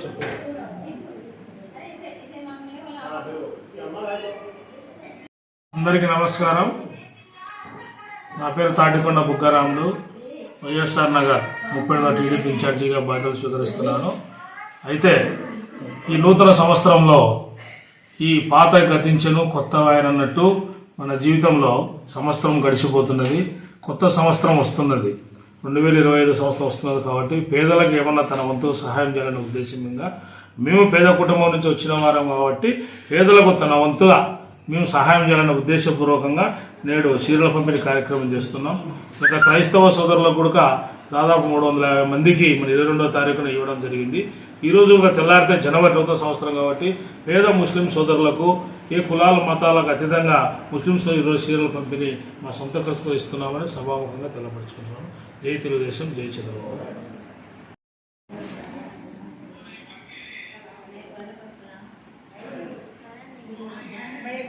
Question అందరికీ నమస్కారం. నా పేరు తాటికొండ బుగ్గారాముడు వైఎస్ఆర్ నగర్ ముప్పై టీడీపీ ఇన్ఛార్జిగా బాధ్యతలు స్వీకరిస్తున్నాను. అయితే ఈ నూతన సంవత్సరంలో ఈ పాత గతించను కొత్త వాయనన్నట్టు మన జీవితంలో సంవత్సరం గడిచిపోతున్నది కొత్త సంవత్సరం వస్తున్నది. రెండు వేల ఇరవై ఐదు సంవత్సరం వస్తున్నది కాబట్టి పేదలకు ఏమన్నా తన వంతు సహాయం చేయాలనే ఉద్దేశంగా మేము పేద కుటుంబం నుంచి వచ్చిన వారం కాబట్టి పేదలకు తన వంతుగా మేము సహాయం చేయాలనే ఉద్దేశపూర్వకంగా నేడు చీరల పంపిణీ కార్యక్రమం చేస్తున్నాం. ఇక క్రైస్తవ సోదరులకు కూడా దాదాపు మూడు వందల యాభై మందికి మన ఇరవై రెండవ తారీఖున ఇవ్వడం జరిగింది. ఈ రోజు ఒక తెల్లారితే జనవరి నూతన సంవత్సరం కాబట్టి పేద ముస్లిం సోదరులకు ఏ కులాల మతాలకు అతీతంగా ముస్లింస్ ఈరోజు చీరల పంపిణీ మా సొంత ఖర్చుతో ఇస్తున్నామని సభాముఖంగా తెల్లపరుచుకుంటున్నాం. జై తెలుగుదేశం జై చంద్రబాబు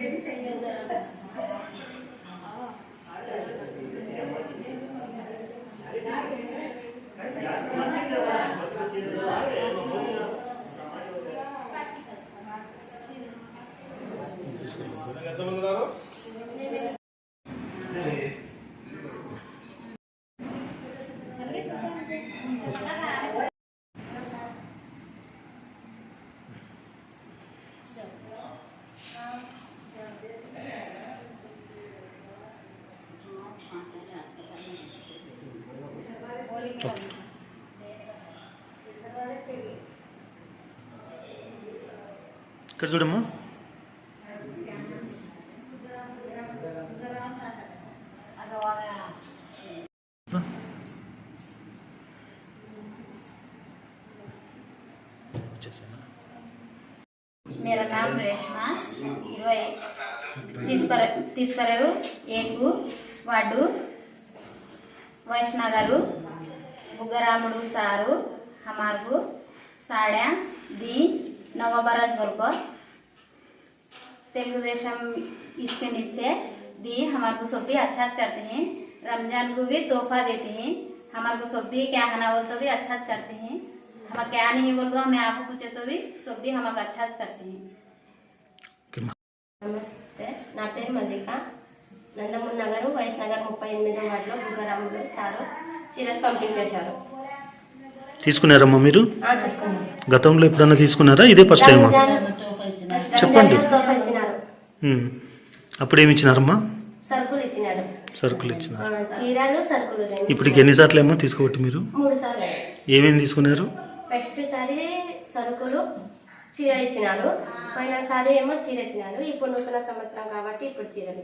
gidelim sen yanına. ఇక్కడ చూడమ్మా వచ్చేసానా? मेरा नाम रेशमा ఇరవై తీసుకర తీసుకరగు ఏకు వాడు వైష్ణగారు బుగ్గరాముడు సారు हमारगु साड्या दी नवा बरस बोलकर तेलुगुदेशम इसके नीचे दी हमारे को सब भी अच्छा करते हैं रमजान को भी तोहफा देते हैं हमारे को सब भी क्या खाना बोल तो भी अच्छा करते हैं हमें क्या नहीं बोल तो हमें आपको पूछे तो भी सब भी हमें अच्छा करते हैं ఓకేమ్మా. నమస్తే నా పేరు మల్లిక నందమూరి నగరు వైఎస్ నగర్ ముప్పై ఎనిమిదో వార్డులో బుగ్గరాములు సారు పంపిణీ చేశారు. తీసుకున్నారమ్మా మీరు? గతంలో ఎప్పుడన్నా తీసుకున్నారా? ఇదే ఫస్ట్ టైమా? చెప్పండి. అప్పుడు ఏమి ఇచ్చినారమ్మా సరుకులు ఇచ్చినారు. ఇప్పటికి ఎన్నిసార్లు ఏమో తీసుకోబట్టి మీరు? ఏమేమి తీసుకున్నారు? ఫస్ట్ సారి సరుకులు చీర ఇచ్చినారు. పోయినసారి ఏమో చీర ఇచ్చినారు. ఇప్పుడు నూతన సంవత్సరం కాబట్టి ఇప్పుడు చీరలు.